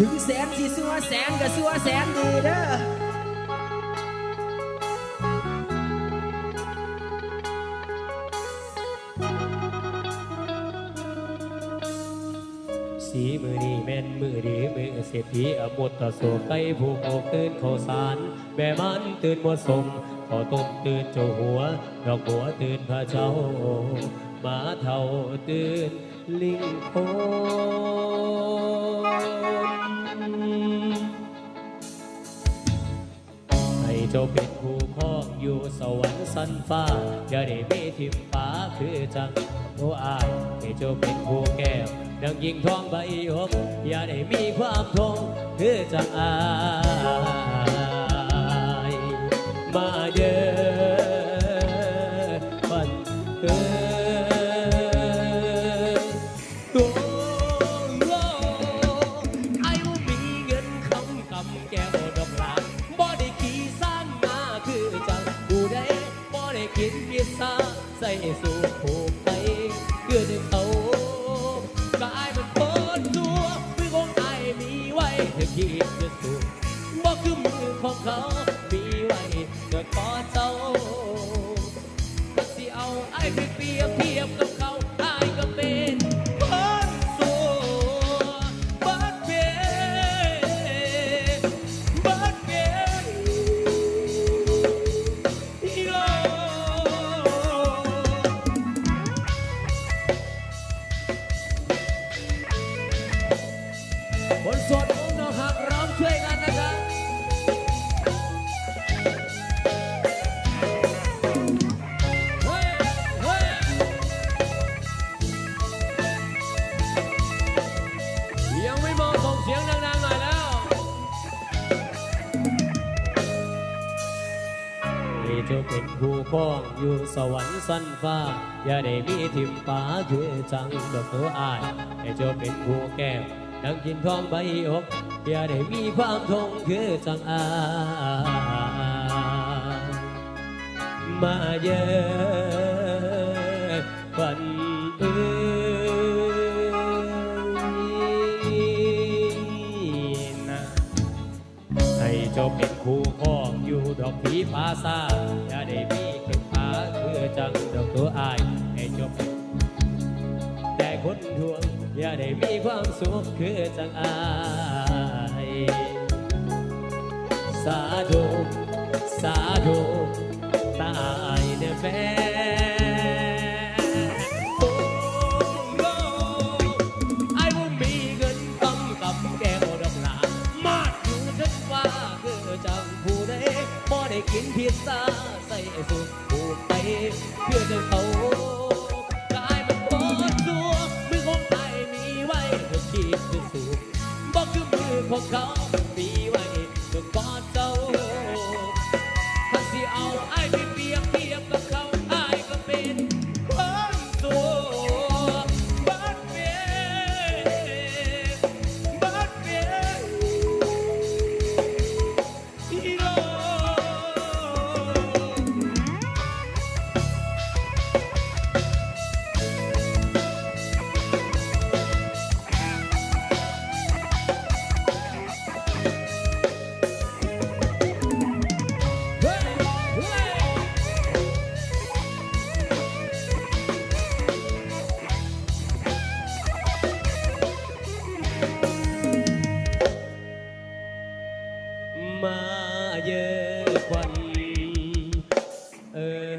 ถึงแสนสิสัวแสนก็สัวแสนดีเด้อสีมือนีแม่นมือดีมือเศรษฐีอมุตะโสไปผูกอกตื่นข้าวสารแม่มันตื่นหมดสมขอต้มตื่นเจ้าหัวดอกบัวตื่นพระเจ้า หมาเท่าตื่นลิงโคมให้เจ้าเป็นผู้ครองอยู่สวรรค์สันฟ้าอย่าได้มีทิมฟ้าคือจังโอ้อายให้เจ้าเป็นผู้แก้วดังยิงทองใบหกอย่าได้มีความทงคือจังอาย ก้วดอกลาบ่ได้ขี่สร้างมาคือจังผู้ใดบ่ได้กินพิซซ่าใส่สูตรผูกไปเพื่อดึงเขากลายเป็นคนตัวมือของไอ้มีไว้เธอคิดจะสูงบ่คือมือของเขามีไว้เกิดพอเจ้าก็สิเอาไอ้ไปเปรียบ เจ้าเป็นผู้ครองอยู่สวรรค์สันฟ้า อย่าได้มีทิมฟ้าคือจังดอกตัวอายให้เจ้าเป็นผู้แก้วดังกินทองใบอกอย่าได้มีความทงคือจังอายมาเยอะฝันเอ้ จ้าเป็นคู่ของอยู่ดอกผีฟ้าซาอย่าได้มีเข็มขาคือจังดอกตัวอายให้เจ้าเป็นแต่คนทวงอย่าได้มีความสุขคือจังอาย กินพิซซ่าใส่สุดผูกไปเพื่อจะเขากลายเป็นคนสัวมือของไอ้มีไว้เพื่อคิดจะสูบบอกคือมือของเขามีไว้เพื่อกอดเจ้าถ้าสิเอาไอ้ไปเปรียบเทียบกับเขาไอ้ก็เป็นคนตัว Uh.